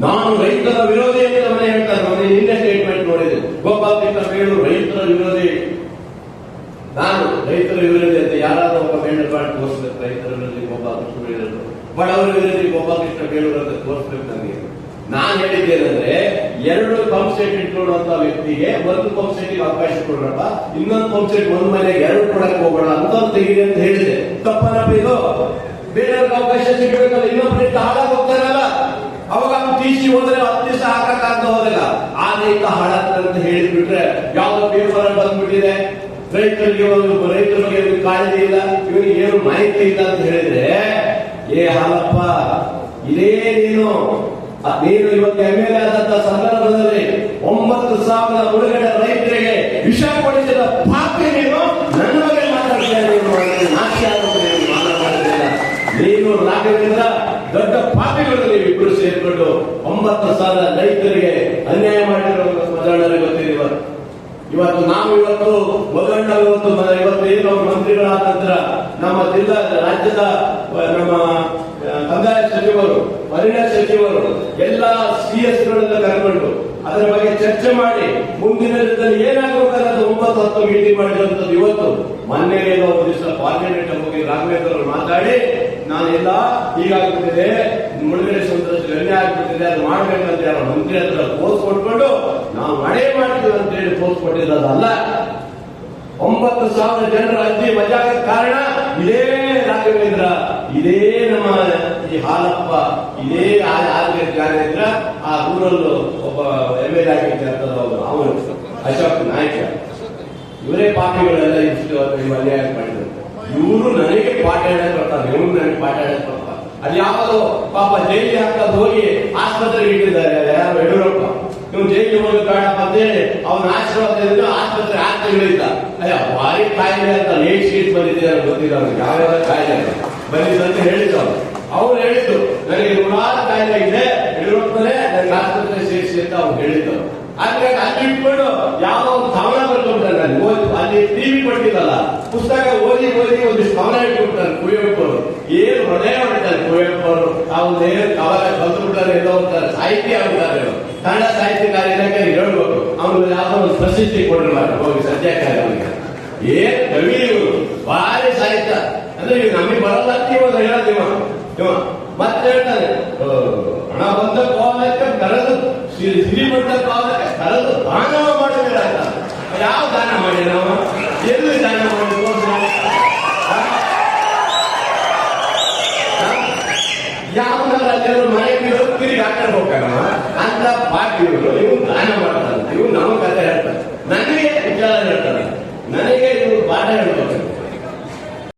ನಾನು ರೈತರ ವಿರೋಧಿ ಅಂತ ಮನೆ ಹೇಳ್ತಾರೆ ನಾನು ನಿನ್ನೆ ಸ್ಟೇಟ್ಮೆಂಟ್ ನೋಡಿದೆ. ಗೋಪಾಲ್ ಕೃಷ್ಣ ಬೇಳೂರು ರೈತರ ವಿರೋಧಿ. ನಾನು ರೈತರ ವಿರೋಧಿ ಅಂತ ಯಾರಾದ್ರೂ ಒಬ್ಬ ಮೇಡಲ್ ಪಾಡ್ ತೋರಿಸ್ಬೇಕು ರೈತರ ವಿರೋಧಿ ಗೋಪಾಲ್ ಕೃಷ್ಣ ಬೇಳೂರು ಬಡವರ ವಿರೋಧಿ ಗೋಪಾಲ್ ಕೃಷ್ಣ ಬೇಳೂರು ಅಂತ ತೋರಿಸ್ಬೇಕು ನನಗೆ. ನಾನು ಹೇಳಿದ್ದೇನೆಂದ್ರೆ, ಎರಡು ಪಂಪ್ ಸೆಟ್ ಇಟ್ಕೊಳ್ಳುವಂತ ವ್ಯಕ್ತಿಗೆ ಒಂದು ಪಂಪ್ ಸೆಟ್ಗೆ ಅವಕಾಶ ಕೊಡೋಣ ಇನ್ನೊಂದು ಪಂಪ್ ಸೆಟ್ ಒಂದು ಮನೆಗೆ ಎರಡು ಕೊಡಕ್ಕೆ ಹೋಗೋಣ ಅಂತ ತೆಗೀರಿ ಅಂತ ಹೇಳಿದೆ. ತಪ್ಪನಪ್ಪ ಇದು ಬೇರೆಯವ್ರಿಗೆ ಅವಕಾಶ ಸಿಗಬೇಕಲ್ಲ. ಇನ್ನೊಬ್ಬರಿಗೆ ಹಾಳಾಗಿ ಟಿಸಿ ಹೋದ್ರೆ ಹತ್ತು ದಿವಸ ಹಾಕಕ್ಕಾಗ್ದ ಹೋಗಲ್ಲ. ಆ ರೈತ ಅಂತ ಹೇಳಿಬಿಟ್ರೆ ಯಾವ್ದೋ ಪೇಪರ್ ಬಂದ್ಬಿಟ್ಟಿದೆ. ರೈತರಿಗೆ ಒಂದು ರೈತರಿಗೆ ಒಂದು ಕಾಳಜಿ ಇಲ್ಲ, ಇವರಿಗೆ ಏನು ಮಾಹಿತಿ ಇಲ್ಲ ಅಂತ ಹೇಳಿದ್ರೆ, ಏ ಹಾಲಪ್ಪ, ಇದೇ ನೀನು ನೀನು ಇವತ್ತು ಎಂ ಎಲ್ ಎ ಆದಂತ ಸಂದರ್ಭದಲ್ಲಿ ಒಂಬತ್ತು ಸಾವಿರ ಮುಳುಗಡೆ ರೈತರಿಗೆ ವಿಷ ಕೊಡಿಸಿದ ಪಾಪಿ ನೀನು, ನನ್ನ ಬಗ್ಗೆ ಮಾತಾಡ್ತೀಯ ನೀನು ಮಾತನಾಡೋದಿಲ್ಲ. ನೀನು ರಾಘವೇಂದ್ರ, ದೊಡ್ಡ ಪಾಪಿಗಳು ನೀವು ಇಬ್ಬರು ಸೇರ್ಕೊಂಡು ಒಂಬತ್ತು ಸಾವಿರ ರೈತರಿಗೆ ಅನ್ಯಾಯ ಮಾಡಿರೋ ಮದಣ್ಣರಿಗೆ ಗೊತ್ತಿದೆ ಇವತ್ತು ಇವತ್ತು ನಾವು ಇವತ್ತು ಮೊದಲು ಇವತ್ತು ಇವತ್ತು ಏನು ಮಂತ್ರಿಗಳಾದ ನಂತರ ನಮ್ಮ ಜಿಲ್ಲಾ, ರಾಜ್ಯದ ನಮ್ಮ ಕಂದಾಯ ಸಚಿವರು, ಪರಿಣಾಮ ಸಚಿವರು, ಎಲ್ಲ ಸಿಎಸ್ ಗಳನ್ನ ಕರ್ಕೊಂಡು ಅದರ ಬಗ್ಗೆ ಚರ್ಚೆ ಮಾಡಿ ಮುಂದಿನ ದಿನದಲ್ಲಿ ಏನಾಗಬೇಕಾದ ಒಂಬತ್ತು ಹತ್ತು ಮೀಟಿಂಗ್ ಮಾಡಿರುವಂತದ್ದು ಇವತ್ತು. ಮೊನ್ನೆ ಏನೋ ಒಂದು ದಿವಸ ಪಾರ್ಲಿಮೆಂಟ್ ಹೋಗಿ ರಾಘವೇಂದ್ರ ಅವರು ಮಾತಾಡಿ, ನಾನೆಲ್ಲ ಹೀಗಾಗುತ್ತಿದೆ ಮುಳುಗಡೆ ಆಗ್ಬಿಟ್ಟಿದೆ, ಅದು ಮಾಡ್ಬೇಕಂತ ಯಾರೋ ಮಂತ್ರಿ ಹತ್ರ ಪೋಸ್ ಕೊಟ್ಕೊಂಡು ನಾವು ಮಳೆ ಮಾಡ್ತೀವಿ ಅಂತ ಹೇಳಿ ಪೋಸ್ಟ್ ಕೊಟ್ಟಿದ್ದಲ್ಲ ಒಂಬತ್ತು ಸಾವಿರ ಜನರ ಅರ್ಜಿ ಮಜಾ ಕಾರಣ ಇದೇ ರಾಘವೇಂದ್ರ ಇದೇ ನಮ್ಮ ಈ ಹಾಲಪ್ಪ, ಇದೇ ಆರೋಗ್ಯ ರಾಘವೇಂದ್ರ ಆ ಊರಲ್ಲೂ ಒಬ್ಬ ಎಂ ಎಲ್ ಅಂತ ಅವನು ಅಶೋಕ್ ನಾಯಕ. ಇವರೇ ಪಾಠಗಳೆಲ್ಲ ಇಷ್ಟು ಮಜಾ ಮಾಡಿದ್ರು. ಇವರು ನನಗೆ ಪಾಠ ಹೇಳಕ್ ಬರ್ತಾರೆ, ಇವರು ನನಗೆ ಪಾಠ ಹೇಳಕ್ ಬರ್ತಾರೆ. ಅದು ಯಾವಾಗಲೂ ಪಾಪ ಜೈಲಿ ಹಾಕೋದು ಹೋಗಿ ಆಸ್ಪತ್ರೆಗೆ ಇಟ್ಟಿದ್ದಾರೆ. ಯಾರು ಯಡಿಯೂರಪ್ಪ ನೀವು ಜೈಲಿಗೆ ಹೋಗಿ ಬೇಡಪ್ಪ ಅಂತ ಹೇಳಿ, ಅವನ ಆಶೀರ್ವಾದ ಆಸ್ಪತ್ರೆ ಆಸ್ತಿಗಳಿದ್ದ ಅಯ್ಯ, ಭಾರಿ ಕಾಯಿಲೆ ಅಂತ ಲೇಟ್ ಶೀಟ್ ಬಂದಿದೆ ಗೊತ್ತಿಲ್ಲ ಅವ್ರಿಗೆ ಯಾವ್ಯಾವ ಕಾಯಿಲೆ ಬಂದಿದೆ ಅಂತ ಹೇಳಿದ್ರು ಅವ್ರು. ಅವ್ರು ಹೇಳಿದ್ದು, ನನಗೆ ನೂರಾರು ಕಾಯಿಲೆ ಇದೆ ಯಡಿಯೂರಪ್ಪನೇ ನನಗೆ ಆಸ್ಪತ್ರೆ ಸೇರಿಸಿ ಅಂತ ಅವ್ರು ಹೇಳಿದ್ರು ಆದ್ರೆ ಅಲ್ಲಿ ಇಟ್ಕೊಂಡು ಯಾವ ಅಲ್ಲಿ ಟಿವಿ ಕೊಟ್ಟಿಲ್ಲ ಪುಸ್ತಕ ಓದಿ ಓದಿ ಒಂದು ಕವನ ಇಟ್ಬಿಡ್ತಾರೆ ಕುವೆಂಪು ಅವರು ಏನು ಹೃದಯ ಮಾಡ್ತಾರೆ ಕುವೆಂಪು ಅವರು ಅವ್ರು ಏನು ಕವನ ಕಲ್ತು ಎಲ್ಲ ಹೋಗ್ತಾರೆ. ಸಾಹಿತ್ಯ ಆಗ್ತಾರೆ. ಕನ್ನಡ ಸಾಹಿತ್ಯಕಾರ ಇಲಾಖೆ ಹೇಳ್ಬೇಕು. ಅವ್ನು ಯಾವ್ದೋ ಒಂದು ಪ್ರಸಿದ್ಧಿ ಕೊಡಿರ್ಬಾರ್ದು ಹೋಗಿ ಅವನಿಗೆ ಏನ್ ಕವಿ ಇವರು? ಭಾರಿ ಸಾಹಿತ್ಯ. ಅಂದ್ರೆ ಇವ್ ನಮಗೆ ಬರಲ್ಲ ಅಂತ ಹೇಳೋದು ಇವ. ಮತ್ತೆ ಹೇಳ್ತಾನೆ ಹಣ ಬಂದ ಕೋಲಕ್ಕೆ ಕರೆದು ಸಿರಿ ಸಿರಿ ಬಂದ ಕೋಲಕ್ಕೆ ಕರೆದು ದಾನ ಮಾಡಿದ್ರೆ ಅಂತ ಯಾವ ದಾನ ಮಾಡಿ ನಾವು ಎಲ್ಲಿ ದಾನ ಮಾಡಿ ಯಾವನಾರ ಅಲ್ಲೆಲ್ಲ ಬಿಡೋ ತಿರುಗಿ ಹಾಕೊಂಡು ಹೋಗ್ತಾನ ಅಂತ ಇವರು ಇವ್ರು ದಾನ ಮಾಡ್ತಾರಂತೆ. ಇವ್ರು ನಮ್ಮ